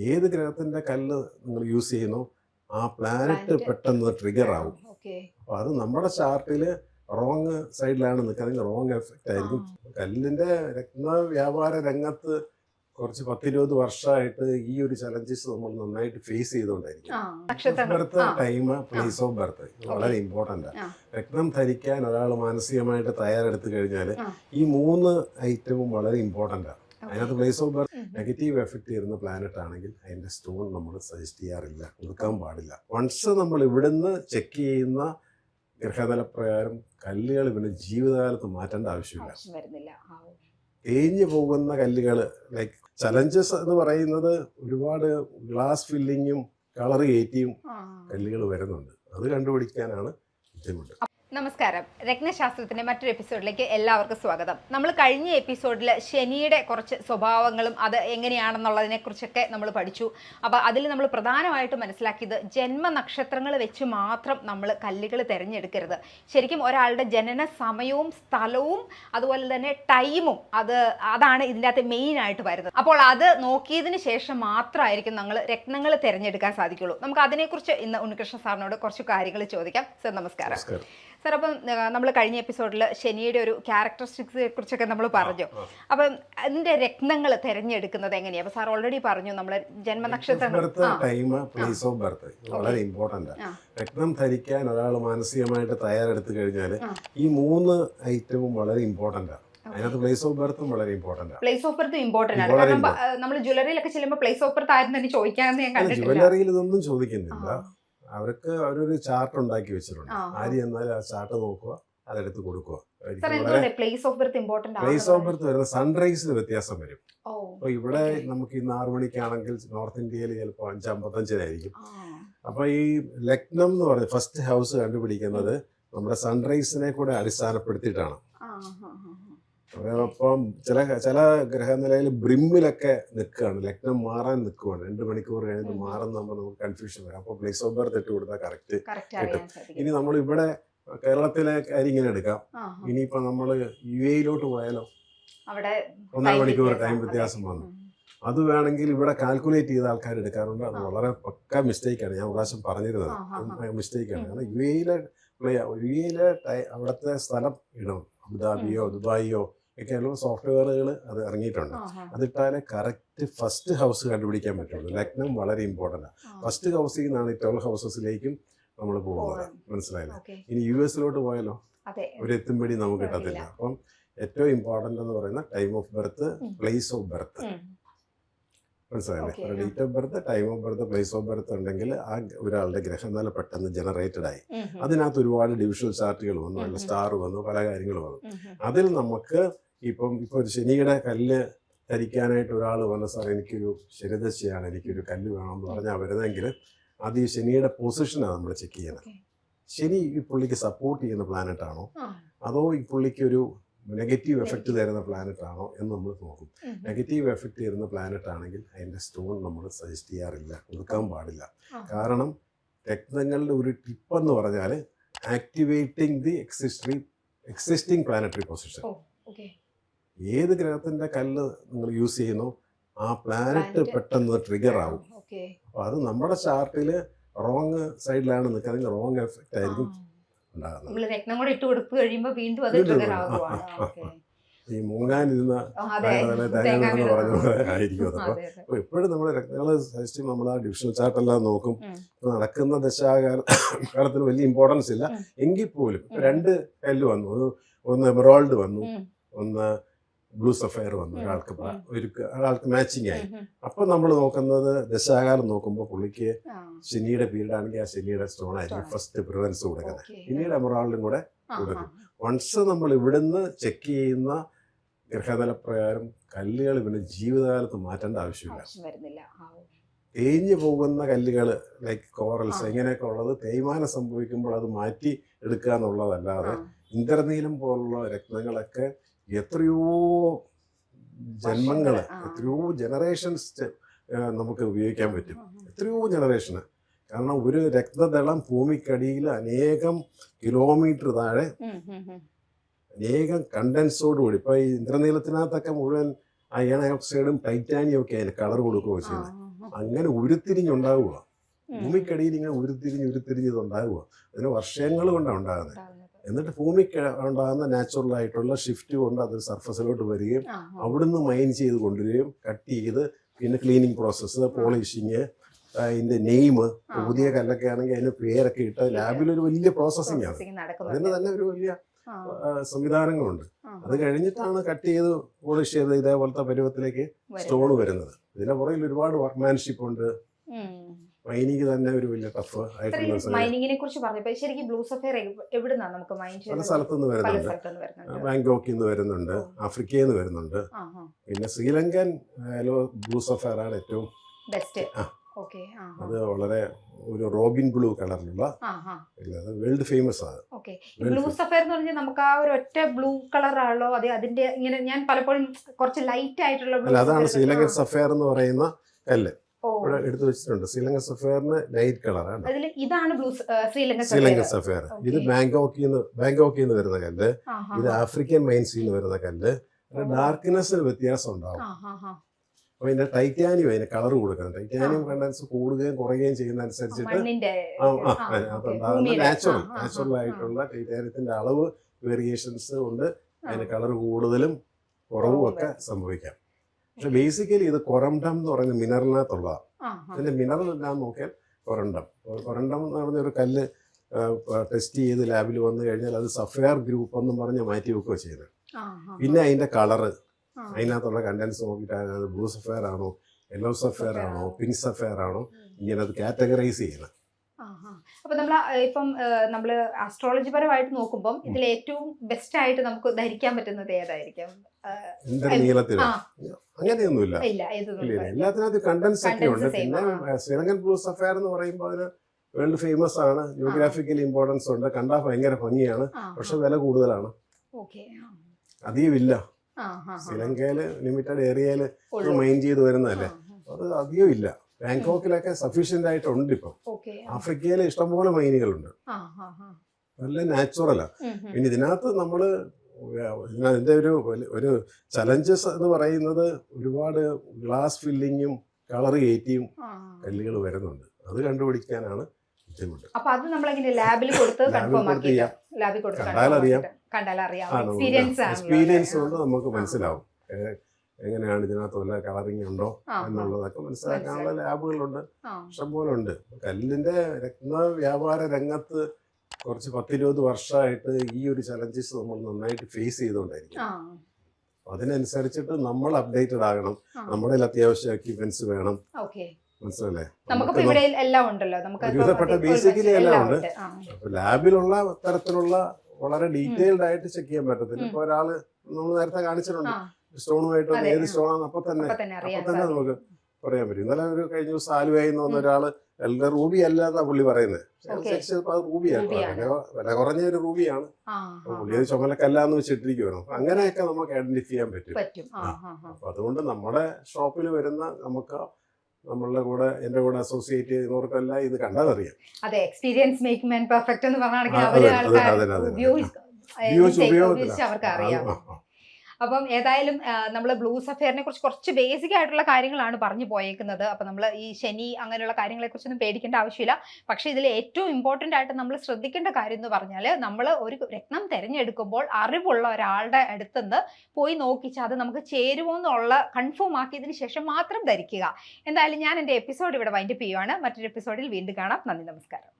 ഏത് ഗ്രഹത്തിന്റെ കല്ല് നിങ്ങൾ യൂസ് ചെയ്യുന്നു ആ പ്ലാനറ്റ്. പെട്ടെന്ന് ട്രിഗർ ആവും. അപ്പൊ അത് നമ്മുടെ ചാർട്ടിൽ റോങ് സൈഡിലാണ് നിൽക്കുന്നത് റോങ് എഫക്റ്റ് ആയിരിക്കും. കല്ലിന്റെ രത്ന വ്യാപാര രംഗത്ത് കുറച്ച് പത്തിരുപത് വർഷമായിട്ട് ഈ ഒരു ചലഞ്ചസ് നമ്മൾ നന്നായിട്ട് face ചെയ്തുകൊണ്ടായിരിക്കും. Birth time place of birth വളരെ ഇമ്പോർട്ടന്റ് രക്തം ധരിക്കാൻ ഒരാൾ മാനസികമായിട്ട് തയ്യാറെടുത്തു കഴിഞ്ഞാൽ ഈ മൂന്ന് ഐറ്റവും വളരെ ഇമ്പോർട്ടന്റ് ആണ്. അതിനകത്ത് place of birth negative effect ചെയ്യുന്ന പ്ലാനറ്റ് ആണെങ്കിൽ അതിന്റെ സ്റ്റോൺ നമ്മൾ സജസ്റ്റ് ചെയ്യാറില്ല കൊടുക്കാൻ പാടില്ല. വൺസ് നമ്മൾ ഇവിടുന്ന് ചെക്ക് ചെയ്യുന്ന ഗ്രഹതല പ്രകാരം കല്ലുകൾ പിന്നെ ജീവിതകാലത്ത് മാറ്റേണ്ട ആവശ്യമില്ല. തേഞ്ഞു പോകുന്ന കല്ലുകൾ ലൈക്ക് ചലഞ്ചസ് എന്ന് പറയുന്നത് ഒരുപാട് ഗ്ലാസ് ഫില്ലിങ്ങും കളർ കയറ്റിയും കല്ലുകൾ വരുന്നുണ്ട്. അത് കണ്ടുപിടിക്കാനാണ് ബുദ്ധിമുട്ട്. നമസ്കാരം. രത്നശാസ്ത്രത്തിന്റെ മറ്റൊരു എപ്പിസോഡിലേക്ക് എല്ലാവർക്കും സ്വാഗതം. നമ്മൾ കഴിഞ്ഞ എപ്പിസോഡിൽ ശനിയുടെ കുറച്ച് സ്വഭാവങ്ങളും അത് എങ്ങനെയാണെന്നുള്ളതിനെ കുറിച്ചൊക്കെ നമ്മൾ പഠിച്ചു. അപ്പോൾ അതിൽ നമ്മൾ പ്രധാനമായിട്ട് മനസ്സിലാക്കിയത് ജന്മ നക്ഷത്രങ്ങൾ വെച്ച് മാത്രം നമ്മൾ കല്ലുകൾ തിരഞ്ഞെടുക്കരുത്. ശരിക്കും ഒരാളുടെ ജനന സമയവും സ്ഥലവും അതുപോലെ തന്നെ ടൈമും അത് അതാണ് ഇതിന്റെ അകത്ത് മെയിൻ ആയിട്ട് വരുന്നത്. അപ്പോൾ അത് നോക്കിയതിന് ശേഷം മാത്രമായിരിക്കും നമ്മൾ രത്നങ്ങൾ തിരഞ്ഞെടുക്കാൻ സാധിക്കുള്ളൂ. നമുക്ക് അതിനെക്കുറിച്ച് ഇന്ന് ഉണ്ണികൃഷ്ണ സാറിനോട് കുറച്ച് കാര്യങ്ങൾ ചോദിക്കാം. സർ നമസ്കാരം. സാർ അപ്പം നമ്മൾ കഴിഞ്ഞ എപ്പിസോഡിൽ ശനിയുടെ ഒരു ക്യാരക്ടറിസ്റ്റിക്സിനെ കുറിച്ചൊക്കെ നമ്മൾ പറഞ്ഞു. അപ്പം അതിന്റെ രത്നങ്ങൾ തിരഞ്ഞെടുക്കുന്നത് എങ്ങനെയാണ് അപ്പം സാർ ഓൾറെഡി പറഞ്ഞു നമ്മൾ ജന്മനക്ഷത്രം ടൈം പ്ലേസ് ഓഫ് ബർത്ത് വളരെ ഇമ്പോർട്ടന്റ്. രത്നം ധരിക്കാൻ ഒരാൾ മാനസികമായിട്ട് തയ്യാറെടുത്തു കഴിഞ്ഞാൽ ഈ മൂന്ന് ഐറ്റവും വളരെ ഇമ്പോർട്ടന്റ് ആണ് അതിനകത്ത് പ്ലേസ് ഓഫ് ബർത്തും വളരെ ഇമ്പോർട്ടന്റ് ആണ് പ്ലേസ് ഓഫ് ബർത്ത് ഇമ്പോർട്ടന്റ് ആണ്. കാരണം നമ്മൾ ജ്വല്ലറിയിലൊക്കെ ചെല്ലുമ്പോൾ പ്ലേസ് ഓഫ് ബർത്ത് ആരും തന്നെ ചോദിക്കാന്ന് ഞാൻ കണ്ടിട്ടില്ല. ജുവലറിയിൽ ഇതൊന്നും ചോദിക്കുന്നില്ല. അവർക്ക് അവരൊരു ചാർട്ട് ഉണ്ടാക്കി വെച്ചിട്ടുണ്ട്. ആര് എന്നാൽ ആ ചാർട്ട് നോക്കുക അതെടുത്ത് കൊടുക്കുക. പ്ലേസ് ഓഫ് ബർത്ത് വരുന്ന സൺറൈസിന് വ്യത്യാസം വരും. അപ്പൊ ഇവിടെ. നമുക്ക് ഇന്ന് ആറു മണിക്കാണെങ്കിൽ നോർത്ത് ഇന്ത്യയിൽ ചിലപ്പോൾ അഞ്ച് അമ്പത്തഞ്ചിനായിരിക്കും. അപ്പൊ ഈ ലക്നം എന്ന് പറഞ്ഞ ഫസ്റ്റ് ഹൗസ് കണ്ടുപിടിക്കുന്നത് നമ്മുടെ സൺറൈസിനെ കൂടെ അടിസ്ഥാനപ്പെടുത്തിയിട്ടാണ്. അപ്പം ചില ചില ഗ്രഹനിലയിൽ ബ്രിമ്മിലൊക്കെ നിൽക്കുകയാണ്. ലഗ്നം മാറാൻ നിൽക്കുകയാണ്. രണ്ട് മണിക്കൂർ കഴിഞ്ഞിട്ട്. മാറുന്നാകുമ്പോൾ നമുക്ക് കൺഫ്യൂഷൻ വരും. അപ്പോൾ പ്ലേസ് ഓഫ് ബർത്ത് ഇട്ട് കൊടുത്താൽ കറക്റ്റ് കിട്ടും ഇനി നമ്മൾ ഇവിടെ കേരളത്തിലെ കാര്യം ഇങ്ങനെ എടുക്കാം. ഇനിയിപ്പോ നമ്മൾ യു എയിലോട്ട് പോയാലോ? അവിടെ ഒന്നര മണിക്കൂർ ടൈം വ്യത്യാസം വന്നു. അത് വേണമെങ്കിൽ ഇവിടെ കാൽക്കുലേറ്റ് ചെയ്ത ആൾക്കാർ എടുക്കാറുണ്ട്. അത്. വളരെ പക്ക മിസ്റ്റേക്കാണ് ഞാൻ പ്രാവശ്യം പറഞ്ഞിരുന്നത്. മിസ്റ്റേക്കാണ് കാരണം യു എയിലെ യു എയിലെ അവിടുത്തെ സ്ഥലം ഇടണം അബുദാബിയോ ദുബായിയോ ഒക്കെ ആയാലും സോഫ്റ്റ്വെയറുകൾ അത് ഇറങ്ങിയിട്ടുണ്ട്. അതിട്ടാലേ കറക്റ്റ് ഫസ്റ്റ് ഹൗസ് കണ്ടുപിടിക്കാൻ പറ്റുള്ളൂ. ലഗ്നം വളരെ ഇമ്പോർട്ടന്റ് ആണ് ഫസ്റ്റ് ഹൗസിൽ നിന്നാണ് ഈ ട്വൽവ് ഹൗസസിലേക്കും നമ്മൾ പോകുന്നത്. മനസ്സിലായില്ലേ? ഇനി യു എസിലോട്ട് പോയാലോ? ഒരു എത്തുംപടി നമുക്ക് കിട്ടത്തില്ല. അപ്പം ഏറ്റവും ഇമ്പോർട്ടന്റ് എന്ന് പറയുന്ന time of birth place of birth. മനസ്സിലായില്ലേ? Date of birth time of birth place of birth ഉണ്ടെങ്കിൽ ആ ഒരാളുടെ ഗ്രഹം നല്ല പെട്ടെന്ന് ജനറേറ്റഡ് ആയി. അതിനകത്ത് ഒരുപാട് ഡിവിഷണൽ ചാർട്ടുകൾ വന്നു. അല്ലെങ്കിൽ സ്റ്റാർ വന്നു പല കാര്യങ്ങൾ വന്നു. അതിൽ നമുക്ക് ഇപ്പം ഇപ്പൊ ഒരു ശനിയുടെ കല്ല് ധരിക്കാനായിട്ട് ഒരാൾ വന്ന സാർ എനിക്കൊരു ശനിദശയാണ് എനിക്കൊരു കല്ല് വേണം എന്ന് പറഞ്ഞാൽ വരുന്നതെങ്കിൽ അത് ഈ ശനിയുടെ പൊസിഷനാണ് നമ്മൾ ചെക്ക് ചെയ്യുന്നത്. ശനി ഈ പുള്ളിക്ക് സപ്പോർട്ട് ചെയ്യുന്ന പ്ലാനറ്റ് ആണോ? അതോ ഈ പുള്ളിക്ക് ഒരു നെഗറ്റീവ് എഫക്റ്റ് തരുന്ന പ്ലാനറ്റ് ആണോ എന്ന് നമ്മൾ നോക്കും. നെഗറ്റീവ് എഫക്റ്റ് തരുന്ന പ്ലാനറ്റ് ആണെങ്കിൽ അതിന്റെ സ്റ്റോൺ നമ്മൾ സജസ്റ്റ് ചെയ്യാറില്ല കൊടുക്കാൻ പാടില്ല. കാരണം രത്നങ്ങളുടെ ഒരു ടിപ്പ് എന്ന് പറഞ്ഞാൽ activating the existing existing planetary position. ഏത് ഗ്രഹത്തിന്റെ കല്ല് നിങ്ങൾ യൂസ് ചെയ്യുന്നു ആ പ്ലാനറ്റ് പെട്ടെന്ന് ട്രിഗർ ആവും. അപ്പോൾ അപ്പൊ അത് നമ്മുടെ ചാർട്ടിൽ റോങ് സൈഡിലാണ് നിൽക്കുന്നത് റോങ് എഫക്റ്റ് ആയിരിക്കും ഉണ്ടാകുന്നത്. ഈ മൂങ്ങാനിരുന്ന ആ, അതെ. തേങ്ങ തേങ്ങ പറഞ്ഞ പോലെ ആയിരിക്കും അതപ്പോൾ അപ്പോൾ അപ്പൊ അപ്പൊ എപ്പോഴും നമ്മൾ രക്തങ്ങളെ സജസ്റ്റ് നമ്മൾ ആ ഡിവിഷണൽ ചാർട്ടെല്ലാം നോക്കും. നടക്കുന്ന ദശാകാല കാലത്തിന് വലിയ ഇമ്പോർട്ടൻസ് ഇല്ല. എങ്കിൽ പോലും രണ്ട് കല്ല് വന്നു. ഒന്ന് എമറോൾഡ് വന്നു. ഒന്ന് ബ്ലൂ സഫയർ വന്നു ഒരാൾക്ക് ഒരു ഒരാൾക്ക് മാച്ചിങ് ആയി. അപ്പൊ നമ്മൾ നോക്കുന്നത് ദശാകാലം നോക്കുമ്പോൾ പുള്ളിക്ക് ശനിയുടെ പീരീഡ് ആണെങ്കിൽ ആ ശനിയുടെ സ്റ്റോൺ ആയിരിക്കും ഫസ്റ്റ് പ്രിഫറൻസ് കൊടുക്കുന്നത്. പിന്നീട് എമറാളിലും കൂടെ കൊടുക്കും. വൺസ് നമ്മൾ ഇവിടുന്ന് ചെക്ക് ചെയ്യുന്ന ഗ്രഹനില പ്രകാരം കല്ലുകൾ പിന്നെ ജീവിതകാലത്ത് മാറ്റേണ്ട ആവശ്യമില്ല. തേഞ്ഞു പോകുന്ന കല്ലുകൾ ലൈക്ക് കോറൽസ്. ഇങ്ങനെയൊക്കെ ഉള്ളത് തേയ്മാനം സംഭവിക്കുമ്പോൾ അത് മാറ്റി എടുക്കുക എന്നുള്ളതല്ലാതെ ഇന്ദ്രനീലം പോലുള്ള രത്നങ്ങളൊക്കെ എത്രയോ ജന്മങ്ങൾ എത്രയോ ജനറേഷൻസ് നമുക്ക് ഉപയോഗിക്കാൻ പറ്റും. എത്രയോ ജനറേഷന് കാരണം ഒരു രക്തദളം ഭൂമിക്കടിയിൽ അനേകം കിലോമീറ്റർ താഴെ. അനേകം കണ്ടൻസോട് കൂടി ഇപ്പൊ ഈ ഇന്ദ്രനീലത്തിനകത്തൊക്കെ മുഴുവൻ അയൺ ഓക്സൈഡും ടൈറ്റാനിയം ഒക്കെ അതിന് കളർ കൊടുക്കുകയോ ചെയ്യുന്നത്. അങ്ങനെ ഉരുത്തിരിഞ്ഞുണ്ടാവുക. ഭൂമിക്കടിയിൽ ഇങ്ങനെ ഉരുത്തിരിഞ്ഞ് ഉരുത്തിരിഞ്ഞ് ഇതുണ്ടാവുക. അതിന് വർഷങ്ങൾ കൊണ്ടാണ് ഉണ്ടാകുന്നത്. എന്നിട്ട് ഭൂമി ഉണ്ടാകുന്ന നാച്ചുറൽ ആയിട്ടുള്ള ഷിഫ്റ്റ് കൊണ്ട് അത് സർഫസിലോട്ട് വരികയും. അവിടുന്ന് മൈൻ ചെയ്ത് കൊണ്ടുവരികയും കട്ട് ചെയ്ത് പിന്നെ ക്ലീനിങ് പ്രോസസ്സ് പോളിഷിങ് അതിന്റെ നെയിം. പുതിയ കല്ലൊക്കെ ആണെങ്കിൽ അതിന് പേരൊക്കെ ഇട്ട് ലാബിൽ ഒരു വലിയ പ്രോസസ്സിംഗ് ആണ് അതിന് തന്നെ ഒരു വലിയ സംവിധാനങ്ങളുണ്ട് അത് കഴിഞ്ഞിട്ടാണ് കട്ട് ചെയ്ത് പോളിഷ് ചെയ്ത് ഇതേപോലത്തെ പരുവത്തിലേക്ക്. സ്റ്റോൺ വരുന്നത് ഇതിന്റെ പുറകിൽ ഒരുപാട് വർക്ക്മാൻഷിപ്പ് ഉണ്ട്. മൈനിങ് തന്നെ ഒരു വലിയ ടഫ് ആയിട്ടുള്ള മൈനിങ്ങിനെ കുറിച്ച് പറഞ്ഞപ്പോ ശരിക്കും ബ്ലൂ സഫയർ എവിടുന്നാണ് നമുക്ക് മൈൻ പല സ്ഥലത്തുനിന്ന് വരുന്നുണ്ട്. ബാങ്കോക്കിൽ നിന്ന് വരുന്നുണ്ട്. ആഫ്രിക്കയിൽ നിന്ന് വരുന്നുണ്ട്. പിന്നെ ശ്രീലങ്കൻ ബ്ലൂ സഫയർ ആണ് ഏറ്റവും ബെസ്റ്റ് അത് വളരെ ഒരു റോബിൻ ബ്ലൂ കളറിലുള്ള വേൾഡ് ഫേമസ് ആണ്. ബ്ലൂ സഫയർ എന്ന് പറഞ്ഞാൽ നമുക്ക് ആ ഒരു ഒറ്റ ബ്ലൂ കളർ ആണല്ലോ അതെ അതിന്റെ ഇങ്ങനെ ഞാൻ പലപ്പോഴും കുറച്ച് ലൈറ്റ് ആയിട്ടുള്ള അതാണ് ശ്രീലങ്കൻ സഫയർ എന്ന് പറയുന്ന കല്ല്. ഇവിടെ എടുത്തു വെച്ചിട്ടുണ്ട്. ശ്രീലങ്കൻ സഫയറിന് ലൈറ്റ് കളറാണ് ഇതാണ് ശ്രീലങ്കൻ സഫയർ. ഇത് ബാങ്കോക്കിൽ നിന്ന് ബാങ്കോക്കിൽ നിന്ന് വരുന്ന കല്ല്. ഇത് ആഫ്രിക്കൻ മൈൻസിൽ നിന്ന് വരുന്ന കല്ല്. ഡാർക്ക്നെസ്സിന് വ്യത്യാസം ഉണ്ടാവും. അപ്പൊ ഇതിന്റെ ടൈറ്റാനിയം അതിന് കളർ കൊടുക്കണം. ടൈറ്റാനിയം കണ്ടൻസ് കൂടുകയും കുറയുകയും ചെയ്യുന്ന അനുസരിച്ചിട്ട് നാച്ചുറൽ നാച്ചുറൽ ആയിട്ടുള്ള ടൈറ്റാനിയത്തിന്റെ അളവ് വേരിയേഷൻസ് കൊണ്ട്. അതിന് കളർ കൂടുതലും കുറവും ഒക്കെ സംഭവിക്കാം. പക്ഷെ ബേസിക്കലി ഇത് കൊറണ്ടം എന്ന് പറയുന്ന മിനറലിനകത്തുള്ളതാണ് അതിന്റെ മിനറൽ എല്ലാം നോക്കിയാൽ കൊറണ്ടം കൊറണ്ടം എന്ന് പറഞ്ഞ ഒരു കല്ല് ടെസ്റ്റ് ചെയ്ത് ലാബിൽ വന്നു കഴിഞ്ഞാൽ അത് സഫയർ ഗ്രൂപ്പ് എന്ന് പറഞ്ഞ് മാറ്റി വെക്കുകയോ ചെയ്യുന്നത്. പിന്നെ അതിന്റെ കളറ്. അതിനകത്തുള്ള കണ്ടൻസ് നോക്കിയിട്ട് അത് ബ്ലൂ സഫയർ ആണോ യെല്ലോ സഫയർ ആണോ പിങ്ക് സഫയർ ആണോ ഇങ്ങനെ അത് കാറ്റഗറൈസ് ചെയ്യണം. അപ്പൊ നമ്മൾ ഇപ്പം നമ്മൾ നമ്മൾ ആസ്ട്രോളജി പരമായിട്ട് നോക്കുമ്പോൾ ഇതിൽ ഏറ്റവും ബെസ്റ്റ് ആയിട്ട് നമുക്ക് ധരിക്കാൻ പറ്റുന്നത് ഏതായിരിക്കും? നീളത്തിൽ അങ്ങനെയൊന്നുമില്ല. ഇല്ല ഇല്ല. കണ്ടൻസ് ഒക്കെ ഉണ്ട്. പിന്നെ ശ്രീലങ്കൻ ബ്ലൂസ് അഫയർ എന്ന് പറയുമ്പോൾ അതിന് വേൾഡ് ഫേമസ് ആണ്. ജിയോഗ്രാഫിക്കൽ ഇമ്പോർട്ടൻസ് ഉണ്ട്. കണ്ടാൽ ഭയങ്കര ഭംഗിയാണ്. പക്ഷെ വില കൂടുതലാണ്. അധികമില്ല അധികം ഇല്ല. ശ്രീലങ്കയിൽ ലിമിറ്റഡ് ഏരിയയിൽ മൈൻഡ് ചെയ്ത് വരുന്നതല്ലേ. അത് അധികം ഇല്ല. ബാങ്കോക്കിലൊക്കെ സഫീഷ്യന്റ് ആയിട്ടുണ്ട് ഇപ്പം. ഓക്കെ ആഫ്രിക്കയിൽ ഇഷ്ടംപോലെ മൈനുകളുണ്ട്. നല്ല നാച്ചുറലാണ് പിന്നെ ഇതിനകത്ത് നമ്മൾ ഇതിന്റെ ഒരു ഒരു ചലഞ്ചസ് എന്ന് പറയുന്നത് ഒരുപാട് ഗ്ലാസ് ഫില്ലിങ്ങും കളർ കയറ്റിയും കല്ലുകൾ വരുന്നുണ്ട്. അത് കണ്ടുപിടിക്കാനാണ് ബുദ്ധിമുട്ട്. അപ്പൊ അത് നമ്മളെങ്ങനെ ലാബിൽ കൊടുത്ത് കൺഫേം ആക്കി ലാബിൽ കൊടുത്ത് കണ്ടാലറിയാം കണ്ടാലറിയാം എക്സ്പീരിയൻസ് എക്സ്പീരിയൻസ് കൊണ്ട് നമുക്ക് മനസ്സിലാവും. എങ്ങനെയാണ് ഇതിനകത്ത് വല്ല കളറിങ് ഉണ്ടോ എന്നുള്ളതൊക്കെ മനസ്സിലാക്കാനുള്ള ലാബുകളുണ്ട് ഇഷ്ടംപോലെ ഉണ്ട് കല്ലിന്റെ രത്ന വ്യാപാര രംഗത്ത് കുറച്ച് പത്തിരുപത് വർഷമായിട്ട് ഈ ഒരു ചലഞ്ചസ് നമ്മൾ നന്നായിട്ട് ഫേസ് ചെയ്തുകൊണ്ടായിരിക്കും. അതിനനുസരിച്ചിട്ട് നമ്മൾ അപ്ഡേറ്റഡ് ആകണം. നമ്മുടെ അത്യാവശ്യം എക്യുപ്മെന്റ്സ് വേണം. മനസ്സിലല്ലേ ഒരുവിധപ്പെട്ട ബേസിക്കലി എല്ലാം ഉണ്ട്. അപ്പൊ ലാബിലുള്ള തരത്തിലുള്ള വളരെ ഡീറ്റെയിൽഡ് ആയിട്ട് ചെക്ക് ചെയ്യാൻ പറ്റത്തില്ല. ഇപ്പൊ ഒരാൾ നമ്മൾ നേരത്തെ കാണിച്ചിട്ടുണ്ട്. സ്റ്റോണുമായിട്ട് ഏത് സ്റ്റോൺ സ്റ്റോണാന്ന് അപ്പൊ തന്നെ. അപ്പൊ തന്നെ നമുക്ക് പറയാൻ പറ്റും. ഇന്നലെ ഒരു കഴിഞ്ഞ ദിവസം ആലുവയിൽ നിന്ന് ഒരാൾ എല്ലാം റൂബി അല്ല എന്നാ പുള്ളി പറയുന്നത്. റൂബിയാണ്. വില കുറഞ്ഞ ഒരു റൂബിയാണ്. പുള്ളി അത് ചുമലക്കല്ലാന്ന് വെച്ചിട്ടിരിക്കുവാണ്. അങ്ങനെയൊക്കെ നമുക്ക് ഐഡന്റിഫൈ ചെയ്യാൻ പറ്റും. അപ്പൊ അതുകൊണ്ട് നമ്മുടെ ഷോപ്പിൽ വരുന്ന നമുക്ക് നമ്മളുടെ കൂടെ എന്റെ കൂടെ അസോസിയേറ്റ് ചെയ്യുന്നവർക്കെല്ലാം ഇത് കണ്ടാൽ അറിയാം അതെ എക്സ്പീരിയൻസ് മേക്ക് മെൻ പെർഫെക്റ്റ് എന്ന് പറഞ്ഞാണെങ്കിൽ. ഉപയോഗിച്ച്. അവർക്ക് അറിയാം. അപ്പം ഏതായാലും നമ്മൾ ബ്ലൂ സഫയറിനെ കുറിച്ച് കുറച്ച് ബേസിക് ആയിട്ടുള്ള കാര്യങ്ങളാണ് പറഞ്ഞു പോയേക്കുന്നത്. അപ്പം നമ്മൾ ഈ ശനി അങ്ങനെയുള്ള കാര്യങ്ങളെ കുറിച്ചൊന്നും പേടിക്കേണ്ട ആവശ്യമില്ല. പക്ഷേ ഇതിൽ ഏറ്റവും ഇമ്പോർട്ടന്റ് ആയിട്ട് നമ്മൾ ശ്രദ്ധിക്കേണ്ട കാര്യം എന്ന് പറഞ്ഞാൽ നമ്മൾ ഒരു രത്നം തിരഞ്ഞെടുക്കുമ്പോൾ അറിവുള്ള ഒരാളുടെ അടുത്തുനിന്ന് പോയി നോക്കിച്ച് അത് നമുക്ക് ചേരുമോ എന്നുള്ള കൺഫേം ആക്കിയതിന് ശേഷം മാത്രം ധരിക്കുക. എന്തായാലും ഞാൻ എന്റെ എപ്പിസോഡ് ഇവിടെ വൈൻഡപ്പ് ചെയ്യുവാണ്. മറ്റൊരു എപ്പിസോഡിൽ വീണ്ടും കാണാം. നന്ദി നമസ്കാരം.